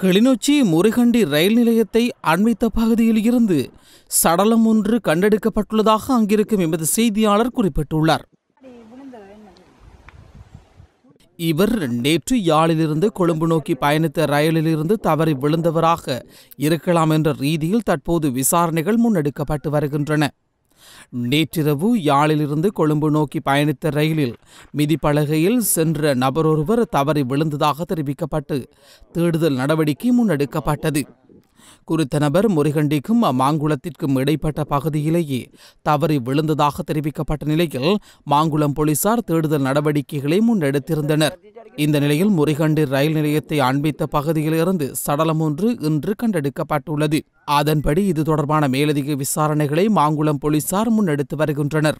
கிளிநொச்சி முருகண்டி ரயில் நிலையத்தை அண்மித்த பகுதியில் இருந்து சடலம் ஒன்று கண்டெடுக்கப்பட்டுள்ளதாக அங்கிருக்கும் எமது செய்தியாளர் குறிப்பிட்டுள்ளார். இவர் நேற்று யாழிலிருந்து கொழும்பு நோக்கி பயணித்த ரயிலிலிருந்து தவறி விழுந்தவராக இருக்கலாம் என்ற ரீதியில் தற்போது விசாரணைகள் முன்னெடுக்கப்பட்டு வருகின்றன. நேற்றிரவு யாழிலிருந்து கொழும்பு நோக்கி பயணித்த ரயிலில் மிதிப்பலகையில் சென்ற நபரொருவர் தவறி விழுந்ததாக தெரிவிக்கப்பட்டு தேடுதல் நடவடிக்கை முன்னெடுக்கப்பட்டது. குறித்த நபர் முருகண்டிக்கும் மாங்குளத்திற்கும் இடைப்பட்ட பகுதியிலேயே தவறி விழுந்ததாக தெரிவிக்கப்பட்ட நிலையில் மாங்குளம் போலீசார் தேடுதல் நடவடிக்கைகளை முன்னெடுத்திருந்தனர். இந்த நிலையில் முருகண்டி ரயில் நிலையத்தை அண்பித்த பகுதியிலிருந்து சடலம் ஒன்று இன்று கண்டெடுக்கப்பட்டுள்ளது. அதன்படி இது தொடர்பான மேலதிக விசாரணைகளை மாங்குளம் போலீசார் முன்னெடுத்து வருகின்றனர்.